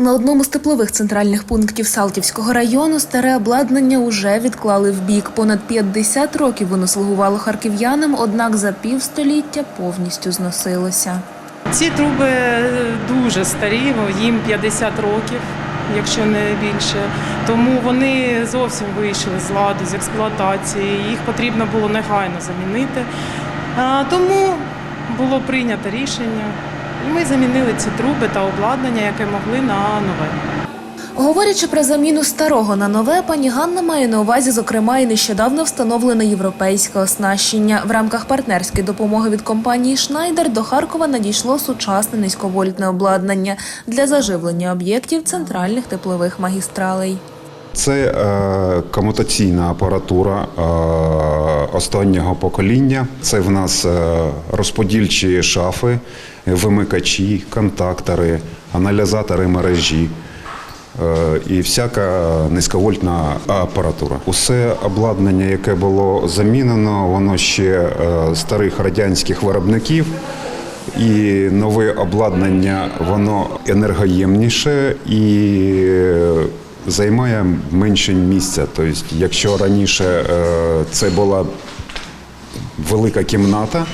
На одному з теплових центральних пунктів Салтівського району старе обладнання уже відклали в бік. Понад 50 років воно слугувало харків'янам, однак за півстоліття повністю зносилося. Ці труби е, дуже старі, їм 50 років, якщо не більше. Тому вони зовсім вийшли з ладу, з експлуатації. Їх потрібно було негайно замінити. Тому було прийнято рішення. Ми замінили ці труби та обладнання, яке могли на нове. Говорячи про заміну старого на нове, пані Ганна має на увазі, зокрема, і нещодавно встановлене європейське оснащення. В рамках партнерської допомоги від компанії Шнайдер до Харкова надійшло сучасне низьковольтне обладнання для заживлення об'єктів центральних теплових магістралей. Це е, комутаційна апаратура е, останнього покоління. Це в нас е, розподільчі шафи, вимикачі, контактори, аналізатори мережі. І всяка низьковольтна апаратура. Усе обладнання, яке було замінено, воно ще старих радянських виробників. І нове обладнання воно енергоємніше і займає менше місця. Тобто, якщо раніше е, це була велика кімната,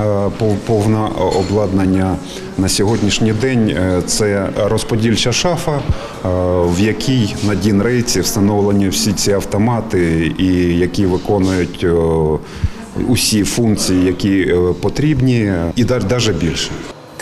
е, пов- повне обладнання на сьогоднішній день е, це розподільча шафа, в якій на Дінрейці встановлені всі ці автомати, і які виконують усі функції, які потрібні, і навіть більше.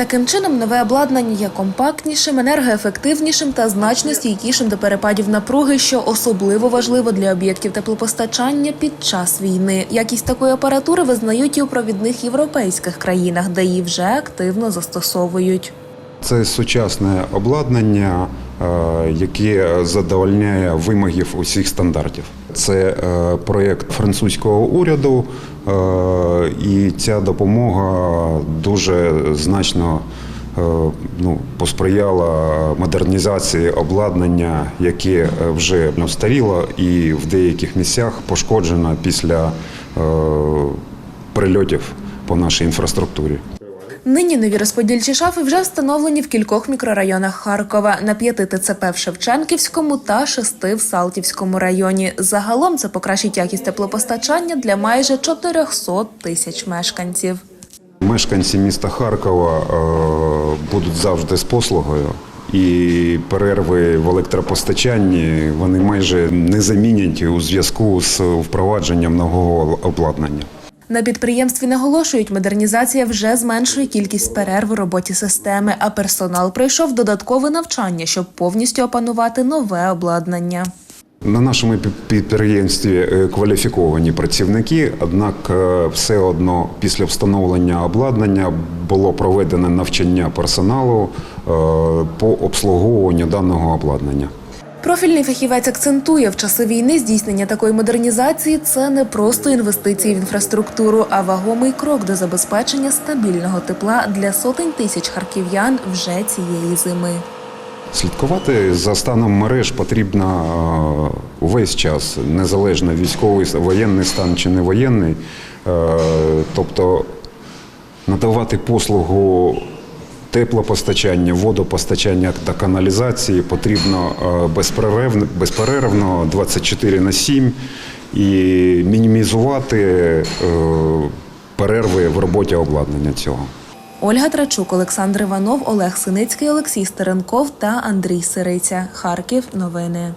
Таким чином, нове обладнання є компактнішим, енергоефективнішим та значно стійкішим до перепадів напруги, що особливо важливо для об'єктів теплопостачання під час війни. Якість такої апаратури визнають і у провідних європейських країнах, де її вже активно застосовують. Це сучасне обладнання, е, яке задовольняє вимогів усіх стандартів. Це е, проєкт французького уряду, е, і ця допомога дуже значно е, ну, посприяла модернізації обладнання, яке е, вже ну, старіло і в деяких місцях пошкоджено після е, прильотів по нашій інфраструктурі. Нині нові розподільчі шафи вже встановлені в кількох мікрорайонах Харкова на п'яти ТЦП в Шевченківському та шести в Салтівському районі. Загалом це покращить якість теплопостачання для майже 400 тисяч мешканців. Мешканці міста Харкова е, будуть завжди з послугою. І перерви в електропостачанні вони майже не замінять у зв'язку з впровадженням нового обладнання. На підприємстві наголошують, модернізація вже зменшує кількість перерв у роботі системи, а персонал пройшов додаткове навчання, щоб повністю опанувати нове обладнання. На нашому підприємстві е, кваліфіковані працівники, однак е, все одно після встановлення обладнання було проведено навчання персоналу е, по обслуговуванню даного обладнання. Профільний фахівець акцентує, в часи війни здійснення такої модернізації це не просто інвестиції в інфраструктуру, а вагомий крок до забезпечення стабільного тепла для сотень тисяч харків'ян вже цієї зими. Слідкувати за станом мереж потрібно е, увесь час, незалежно військовий воєнний стан чи не воєнний. Е, Тобто надавати послугу теплопостачання, водопостачання та каналізації потрібно е, безперервно, безперервно 24 на 7 і мінімізувати е, перерви в роботі обладнання цього. Ольга Трачук, Олександр Іванов, Олег Синицький, Олексій Стеренков та Андрій Сириця. Харків. Новини.